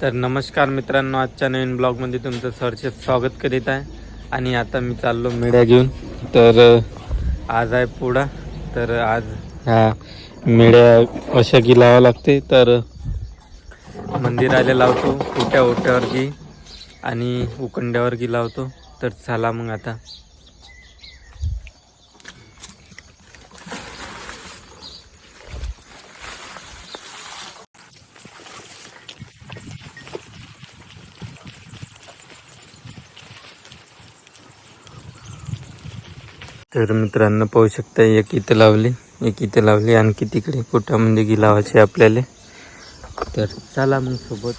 तर नमस्कार मित्रांनो आजच्या नवीन ब्लॉगमध्ये तुमचं सरचे स्वागत करीत आहे. आणि आता मी चाललो मेळ्या घेऊन. तर आज आहे पोळा तर आज ह्या मेळ्या अशा की लावा लागते. तर मंदिराला लावतो ओट्या ओट्यावर की आणि उकंड्यावर की लावतो. तर चला मग आता. तर मित्रांनो पाहू शकता एक इथं लावली एक इथं लावली आणखी तिकडे पोटामध्ये गी लावायची आपल्याला. तर चला मग सोबत.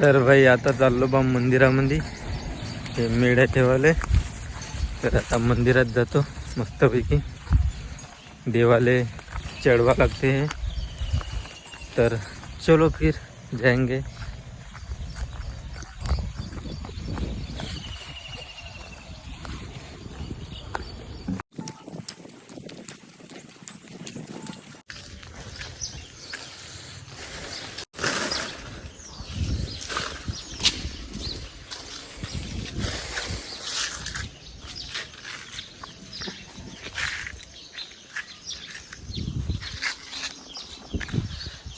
तर भाई आता चाललो बा मंदिरामध्ये. ते मेढ्या ठेवाले तर आता मंदिरात जातो मस्तपैकी. देवाले चढवा लागते तर चलो फिर जाएंगे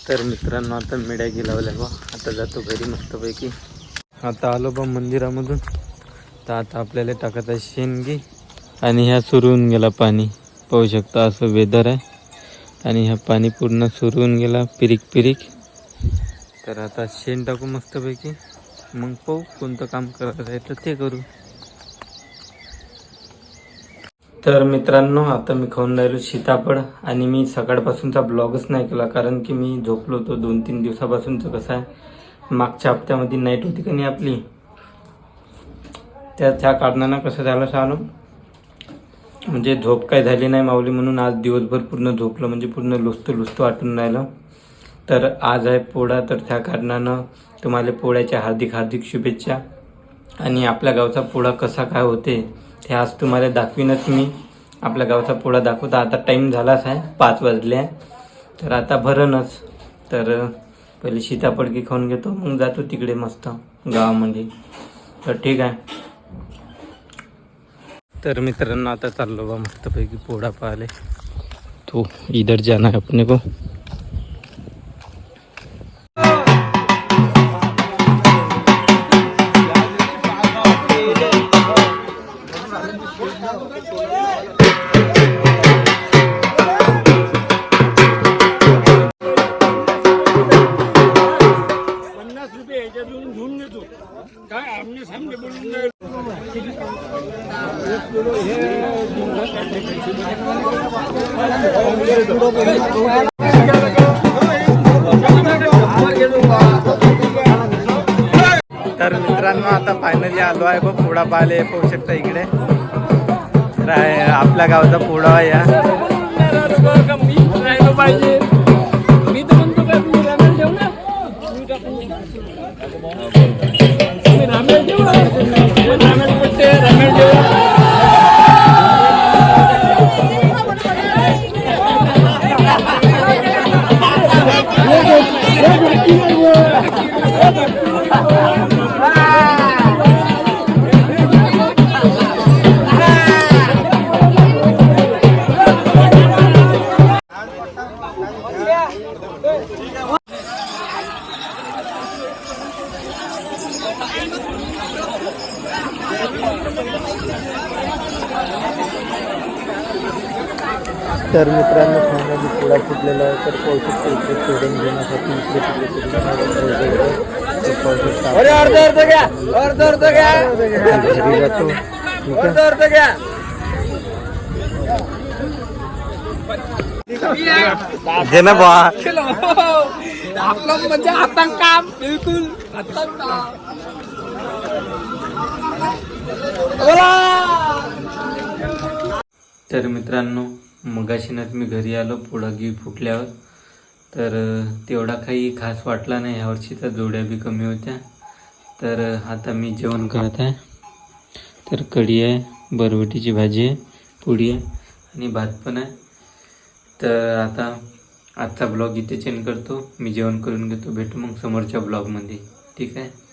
तर मित्रांनो आता मेड्या गेलावल्या बा आता जातो घरी मस्तपैकी. आता आलो बा मंदिरामधून. तर आता आपल्याला टाकत आहे शेणगी. आणि ह्या सुरू होऊन गेला पाणी. पाहू शकता असं वेदर आहे. आणि ह्या पाणी पूर्ण सुरू होऊन गेला पिरिक पिरिक. तर आता शेण टाकू मस्तपैकी. मग पाहू कोणतं काम करायचं आहे तर ते करू. तर मित्रांनो आता मी खाऊन राहिलो सीताफळ आणि मी सकाळपासूनचा ब्लॉगच नाही केला कारण की मी झोपलो होतो दोन तीन दिवसापासूनचं कसं आहे मागच्या हप्त्यामध्ये नाईट होती का नाही आपली. त्या त्या कारणानं कसं झालं सांगू म्हणजे झोप काय झाली नाही माऊली म्हणून आज दिवसभर पूर्ण झोपलं म्हणजे पूर्ण लुस्त लुस्त वाटून राहिलं. तर आज आहे पोळा तर त्या कारणानं तुम्हाला पोळ्याच्या हार्दिक हार्दिक शुभेच्छा. आणि आपल्या गावचा पोळा कसा काय होते ते आज तुम्हाला दाखवीनच मी. आपल्या गावचा पोळा दाखवता. आता टाईम झालाच आहे. पाच वाजले आहे. तर आता भरणच. तर पहिले सीतापडकी खाऊन घेतो. मग जातो तिकडे मस्त गावामध्ये. तर ठीक आहे. तर मित्रांनो आता चाललो बा मस्तपैकी पोळा पाहिले तो इधर जाना है अपने को. तर मित्रांनो आता फायनली आलो आहे बघ पोळा पाहिले पाहू शकता इकडे. तर आपल्या गावचा पोळा या पाहिजे. तर मित्रांनो फायनली पोळा फुटलेला आहे. तर पाहू शकता इकडे सोडून घेण्यासाठी इकडे तिकडे तिकडे तर पाहू शकता अरे अर्ध अर्ध घ्या. अर्ध अर्ध घ्या. घरी जातो ठीक अर्ध आहे अर्ध घ्या. घे ना बा. आपलं म्हणजे हातां काम. बिलकुल हातां काम. तर मित्रांनो मगाशीनच मी घरी आलो पोळागी फुटल्यावर. तर तेवढा काही खास वाटला नाही ह्यावर्षी तर जोड्या बी कमी होत्या. तर आता मी जेवण करत आहे. तर कढी आहे बरवटीची भाजी आहे पोळी आहे आणि भात पण आहे. तर आता आजचा ब्लॉग इथे चेंज करतो. मी जेवण करून घेतो भेटू मग समोरच्या ब्लॉगमध्ये. ठीक आहे?